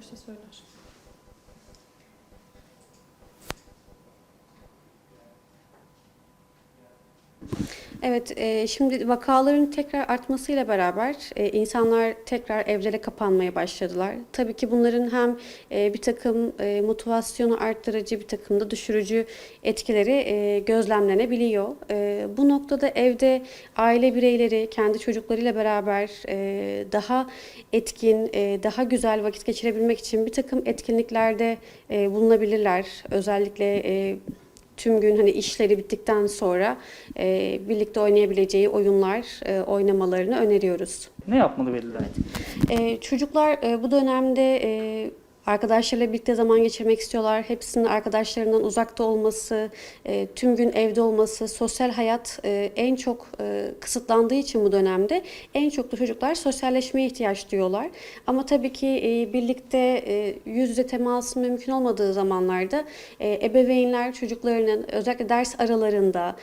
Дивишся свою нашу. Evet, e, şimdi vakaların tekrar artmasıyla beraber e, insanlar tekrar evlere kapanmaya başladılar. Tabii ki bunların hem e, bir takım e, motivasyonu arttırıcı, bir takım da düşürücü etkileri e, gözlemlenebiliyor. E, bu noktada evde aile bireyleri kendi çocuklarıyla beraber e, daha etkin, e, daha güzel vakit geçirebilmek için bir takım etkinliklerde e, bulunabilirler. Özellikle e, tüm gün hani işleri bittikten sonra e, birlikte oynayabileceği oyunlar e, oynamalarını öneriyoruz. Ne yapmalı veliler? E, çocuklar e, bu dönemde e, arkadaşlarıyla birlikte zaman geçirmek istiyorlar. Hepsinin arkadaşlarından uzakta olması, e, tüm gün evde olması, sosyal hayat e, en çok e, kısıtlandığı için bu dönemde en çok da çocuklar sosyalleşmeye ihtiyaç duyuyorlar. Ama tabii ki birlikte yüz yüze temasın mümkün olmadığı zamanlarda ebeveynler çocuklarının özellikle ders aralarında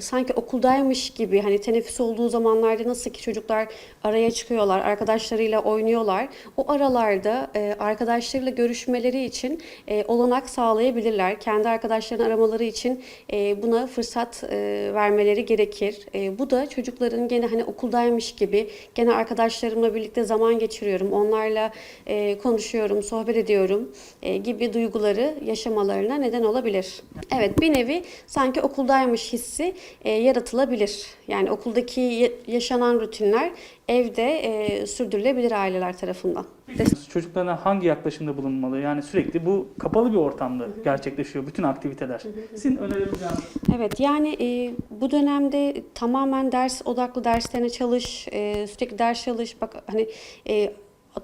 sanki okuldaymış gibi hani teneffüs olduğu zamanlarda nasıl ki çocuklar araya çıkıyorlar, arkadaşlarıyla oynuyorlar. O aralarda e, arkadaşlarıyla görüşmeleri için e, olanak sağlayabilirler. Kendi arkadaşlarını aramaları için e, buna fırsat e, vermeleri gerekir. E, bu da çocukların gene hani okuldaymış gibi gene arkadaşlarımla birlikte zaman geçiriyorum. Onlarla e, konuşuyorum, sohbet ediyorum e, gibi duyguları yaşamalarına neden olabilir. Evet bir nevi sanki okuldaymış hissi e, yaratılabilir. Yani okuldaki ya- yaşanan rutinler evde e, sürdürülebilir aileler tarafından. Çocuklarına hangi yaklaşımda bulunmalı? Yani sürekli bu kapalı bir ortamda gerçekleşiyor bütün aktiviteler. Sizin önerebileceğiniz Evet yani e, bu dönemde tamamen ders odaklı derslerine çalış, e, sürekli ders çalış. Bak hani e,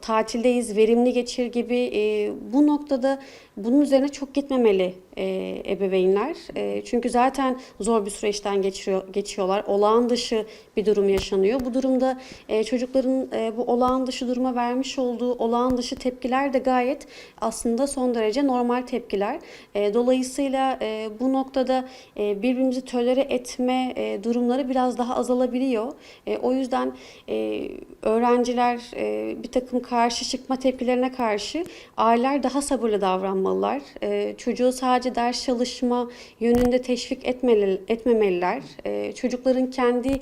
tatildeyiz, verimli geçir gibi e, bu noktada bunun üzerine çok gitmemeli e, ebeveynler. E, çünkü zaten zor bir süreçten geçiyor, geçiyorlar. Olağan dışı bir durum yaşanıyor. Bu durumda e, çocukların e, bu olağan dışı duruma vermiş olduğu olağan dışı tepkiler de gayet aslında son derece normal tepkiler. E, dolayısıyla e, bu noktada e, birbirimizi tölere etme e, durumları biraz daha azalabiliyor. E, o yüzden e, öğrenciler e, bir takım karşı çıkma tepkilerine karşı aileler daha sabırlı davranmalılar. E, çocuğu sadece ders çalışma yönünde teşvik etmeli, etmemeliler. E, çocukların kendi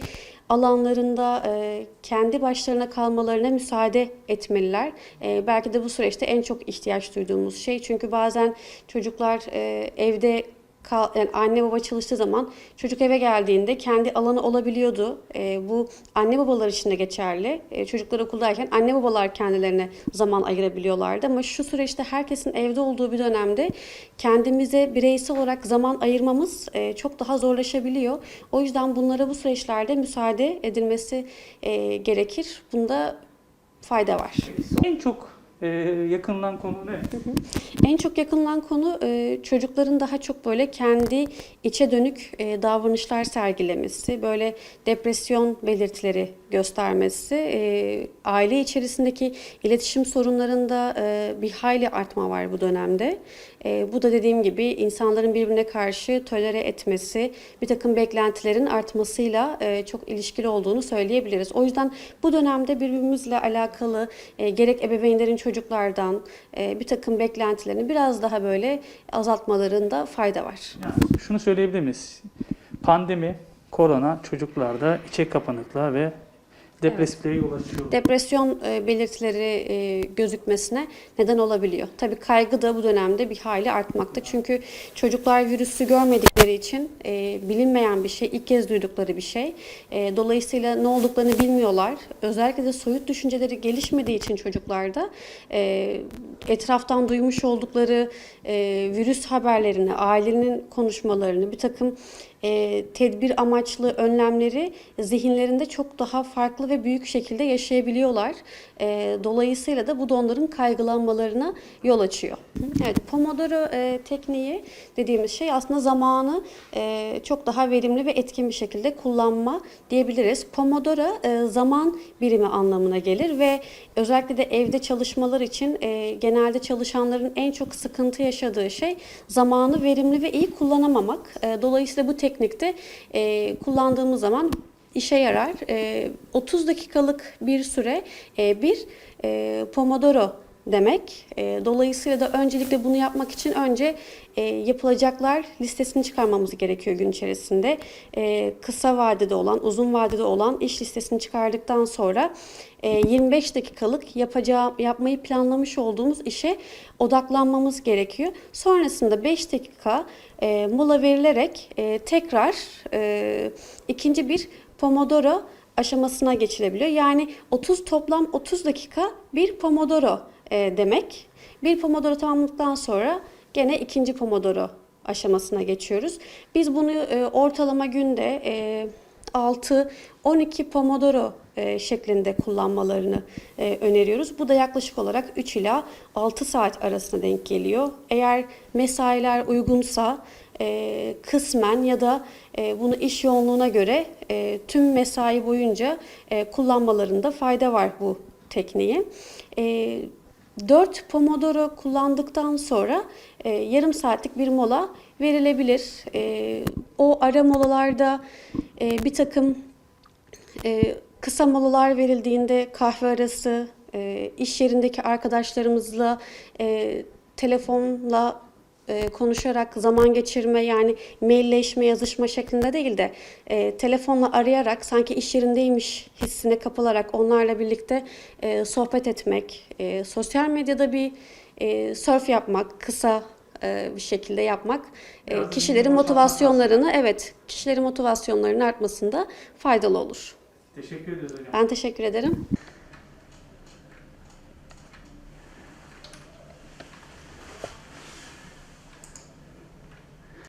alanlarında e, kendi başlarına kalmalarına müsaade etmeliler. E, belki de bu süreçte en çok ihtiyaç duyduğumuz şey. Çünkü bazen çocuklar e, evde yani anne baba çalıştığı zaman çocuk eve geldiğinde kendi alanı olabiliyordu. E, bu anne babalar için de geçerli. E, çocuklar okuldayken anne babalar kendilerine zaman ayırabiliyorlardı. Ama şu süreçte herkesin evde olduğu bir dönemde kendimize bireysel olarak zaman ayırmamız e, çok daha zorlaşabiliyor. O yüzden bunlara bu süreçlerde müsaade edilmesi e, gerekir. Bunda fayda var. en çok e, yakınılan konu ne? En çok yakınılan konu e, çocukların daha çok böyle kendi içe dönük e, davranışlar sergilemesi, böyle depresyon belirtileri göstermesi, e, aile içerisindeki iletişim sorunlarında e, bir hayli artma var bu dönemde. E, bu da dediğim gibi insanların birbirine karşı tolere etmesi, bir takım beklentilerin artmasıyla e, çok ilişkili olduğunu söyleyebiliriz. O yüzden bu dönemde birbirimizle alakalı e, gerek ebeveynlerin çocuklardan e, bir takım beklentilerini biraz daha böyle azaltmalarında fayda var. Yani şunu söyleyebilir miyiz? Pandemi, korona çocuklarda içe kapanıklığa ve depresifliğe yol açıyor. Depresyon e, belirtileri e, gözükmesine neden olabiliyor. Tabii kaygı da bu dönemde bir hayli artmakta. Çünkü çocuklar virüsü görmedikleri için e, bilinmeyen bir şey, ilk kez duydukları bir şey. E, dolayısıyla ne olduklarını bilmiyorlar. Özellikle de soyut düşünceleri gelişmediği için çocuklarda e, etraftan duymuş oldukları e, virüs haberlerini, ailenin konuşmalarını, bir takım e, tedbir amaçlı önlemleri zihinlerinde çok daha farklı ve büyük şekilde yaşayabiliyorlar. E, dolayısıyla da bu da onların kaygılanmalarına yol açıyor. Evet, Pomodoro e, tekniği dediğimiz şey aslında zamanı e, çok daha verimli ve etkin bir şekilde kullanma diyebiliriz. Pomodoro e, zaman birimi anlamına gelir ve özellikle de evde çalışmalar için e, genelde çalışanların en çok sıkıntı yaşadığı şey zamanı verimli ve iyi kullanamamak. E, dolayısıyla bu teknikte e, kullandığımız zaman işe yarar. E, 30 dakikalık bir süre e, bir e, Pomodoro demek. E, dolayısıyla da öncelikle bunu yapmak için önce e, yapılacaklar listesini çıkarmamız gerekiyor gün içerisinde. E, kısa vadede olan, uzun vadede olan iş listesini çıkardıktan sonra e, 25 dakikalık yapacağı, yapmayı planlamış olduğumuz işe odaklanmamız gerekiyor. Sonrasında 5 dakika e, mola verilerek e, tekrar e, ikinci bir Pomodoro aşamasına geçilebiliyor. Yani 30 toplam 30 dakika bir Pomodoro e, demek. Bir Pomodoro tamamladıktan sonra gene ikinci Pomodoro aşamasına geçiyoruz. Biz bunu e, ortalama günde e, 6-12 Pomodoro e, şeklinde kullanmalarını e, öneriyoruz. Bu da yaklaşık olarak 3 ila 6 saat arasında denk geliyor. Eğer mesailer uygunsa e, kısmen ya da e, bunu iş yoğunluğuna göre e, tüm mesai boyunca e, kullanmalarında fayda var bu tekniği. E, 4 Pomodoro kullandıktan sonra e, yarım saatlik bir mola verilebilir. E, o ara molalarda e, bir takım e, kısa molalar verildiğinde kahve arası, e, iş yerindeki arkadaşlarımızla e, telefonla e, konuşarak zaman geçirme yani mailleşme, yazışma şeklinde değil de e, telefonla arayarak sanki iş yerindeymiş hissine kapılarak onlarla birlikte e, sohbet etmek, e, sosyal medyada bir e, surf yapmak, kısa e, bir şekilde yapmak e, Biraz kişilerin motivasyonlarını evet kişilerin motivasyonlarının artmasında faydalı olur. Teşekkür ederiz hocam. Ben teşekkür ederim.